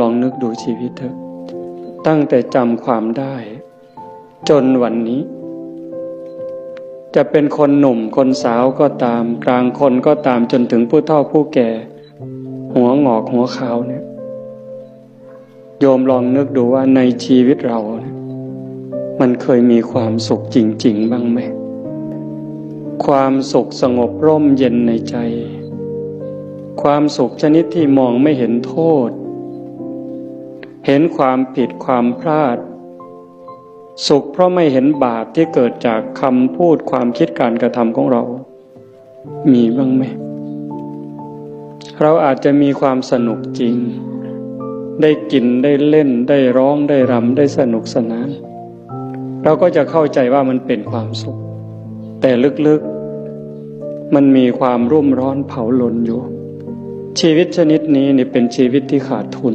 ลองนึกดูชีวิตเถอะ ตั้งแต่จำความได้ จนวันนี้ จะเป็นคนหนุ่มคนสาวก็ตาม กลางคนก็ตามจนถึงผู้เฒ่าผู้แก่ หัวงอกหัวขาวเนี่ย โยมลองนึกดูว่าในชีวิตเราเนี่ยมันเคยมีความสุขจริง ๆ บ้างไหม ความสุขสงบร่มเย็นในใจความสุขชนิดที่มองไม่เห็นโทษ เห็นความผิดความพลาด สุขเพราะไม่เห็นบาปที่เกิดจากคำพูดความคิดการกระทำของเรา มีบ้างไหม เราอาจจะมีความสนุกจริง ได้กินได้เล่นได้ร้องได้รำได้สนุกสนาน เราก็จะเข้าใจว่ามันเป็นความสุข แต่ลึกๆ มันมีความรุ่มร้อนเผาลนอยู่ ชีวิตชนิดนี้นี่เป็นชีวิตที่ขาดทุน